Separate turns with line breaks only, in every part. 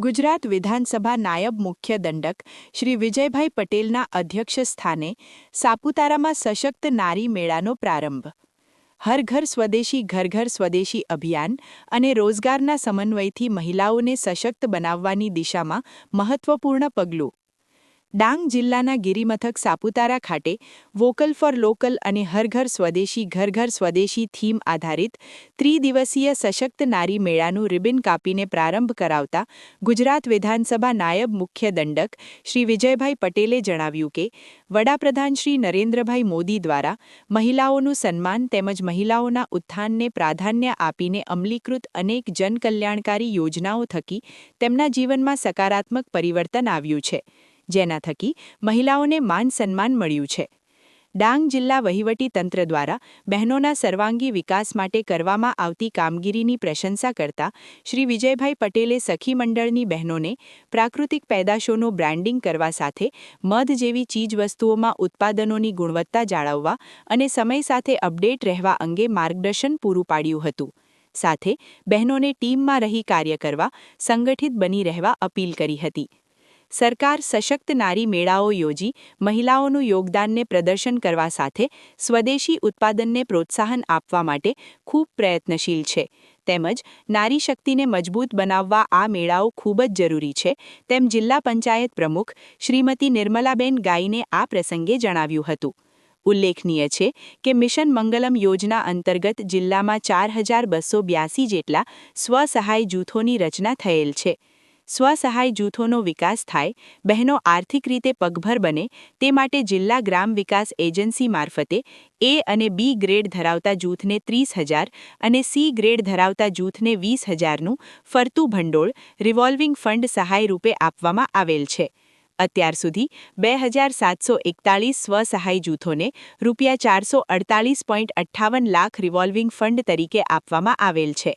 ગુજરાત વિધાનસભા નાયબ મુખ્ય દંડક શ્રી વિજયભાઈ પટેલના અધ્યક્ષ સ્થાને સાપુતારામાં સશક્ત નારી મેળાનો પ્રારંભ. હર ઘર સ્વદેશી, ઘર ઘર સ્વદેશી અભિયાન અને રોજગારના સમન્વયથી મહિલાઓને સશક્ત બનાવવાની દિશામાં મહત્વપૂર્ણ પગલું ડાંગ જિલ્લાના ગિરિમથક સાપુતારા ખાતે વોકલ ફોર લોકલ અને હરઘર સ્વદેશી, ઘર ઘર સ્વદેશી થીમ આધારિત ત્રિદિવસીય સશક્ત નારી મેળાનું રિબિન કાપીને પ્રારંભ કરાવતા ગુજરાત વિધાનસભા નાયબ મુખ્ય દંડક શ્રી વિજયભાઈ પટેલે જણાવ્યું કે, વડાપ્રધાન શ્રી નરેન્દ્રભાઈ મોદી દ્વારા મહિલાઓનું સન્માન તેમજ મહિલાઓના ઉત્થાનને પ્રાધાન્ય આપીને અમલીકૃત અનેક જનકલ્યાણકારી યોજનાઓ થકી તેમના જીવનમાં સકારાત્મક પરિવર્તન આવ્યું છે. જેના થકી મહિલાઓને માન સન્માન મળ્યું છે. ડાંગ જિલ્લા વહીવટી તંત્ર દ્વારા બહેનોના સર્વાંગી વિકાસ માટે કરવામાં આવતી કામગીરીની પ્રશંસા કરતા શ્રી વિજયભાઈ પટેલે સખી મંડળની બહેનોને પ્રાકૃતિક પેદાશોનું બ્રાન્ડિંગ કરવા સાથે મધ જેવી ચીજવસ્તુઓમાં ઉત્પાદનોની ગુણવત્તા જાળવવા અને સમય સાથે અપડેટ રહેવા અંગે માર્ગદર્શન પૂરું પાડ્યું હતું. સાથે બહેનોને ટીમમાં રહી કાર્ય કરવા સંગઠિત બની રહેવા અપીલ કરી હતી. સરકાર સશક્ત નારી મેળાઓ યોજી, મહિલાઓનું યોગદાનને પ્રદર્શન કરવા સાથે સ્વદેશી ઉત્પાદનને પ્રોત્સાહન આપવા માટે ખૂબ પ્રયત્નશીલ છે. તેમજ નારી શક્તિને મજબૂત બનાવવા આ મેળાઓ ખૂબ જ જરૂરી છે. તેમ જિલ્લા પંચાયત પ્રમુખ શ્રીમતી નિર્મલાબેન ગાઈને આ પ્રસંગે જણાવ્યું હતું. ઉલ્લેખનીય છે કે મિશન મંગલમ યોજના અંતર્ગત જિલ્લામાં ચાર હજાર બસો બ્યાસી જેટલા સ્વસહાય જૂથોની રચના થયેલ છે. સ્વસહાય જૂથોનો વિકાસ થાય, બહેનો આર્થિક રીતે પગભર બને, તે માટે જિલ્લા ગ્રામ વિકાસ એજન્સી મારફતે એ અને બી ગ્રેડ ધરાવતા જૂથને ત્રીસ હજાર અને સી ગ્રેડ ધરાવતા જૂથને વીસ હજારનું ફરતું ભંડોળ રિવોલ્વિંગ ફંડ સહાય રૂપે આપવામાં આવેલ છે. અત્યાર સુધી બે હજાર સાતસો એકતાળીસ સ્વસહાય જૂથોને રૂપિયા ચારસો અડતાલીસ પોઈન્ટ અઠ્ઠાવન લાખ રિવોલ્વિંગ ફંડ તરીકે આપવામાં આવેલ છે.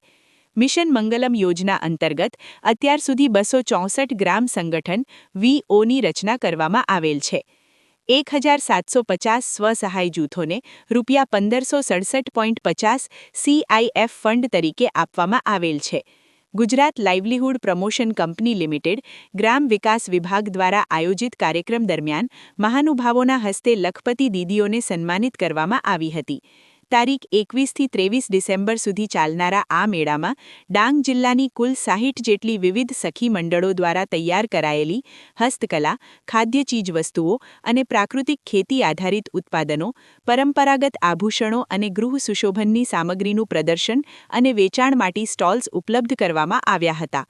મિશન મંગલમ યોજના અંતર્ગત અત્યાર સુધી બસો ચોસઠ ગ્રામ સંગઠન વીઓની રચના કરવામાં આવેલ છે. એક હજાર સાતસો પચાસ સ્વસહાય જૂથોને રૂપિયા પંદરસો સડસઠ પોઈન્ટ પચાસ સીઆઈએફ ફંડ તરીકે આપવામાં આવેલ છે. Gujarat livelihood promotion company limited ગ્રામ વિકાસ વિભાગ દ્વારા આયોજિત કાર્યક્રમ દરમિયાન મહાનુભાવોના હસ્તે લખપતિ દીદીઓને સન્માનિત કરવામાં આવી હતી. તારીખ એકવીસથી ત્રેવીસ ડિસેમ્બર સુધી ચાલનારા આ મેળામાં ડાંગ જિલ્લાની કુલ સાહીઠ જેટલી વિવિધ સખી મંડળો દ્વારા તૈયાર કરાયેલી હસ્તકલા, ખાદ્ય ચીજવસ્તુઓ અને પ્રાકૃતિક ખેતી આધારિત ઉત્પાદનો, પરંપરાગત આભૂષણો અને ગૃહ સુશોભનની સામગ્રીનું પ્રદર્શન અને વેચાણ માટે સ્ટોલ્સ ઉપલબ્ધ કરવામાં આવ્યા હતા.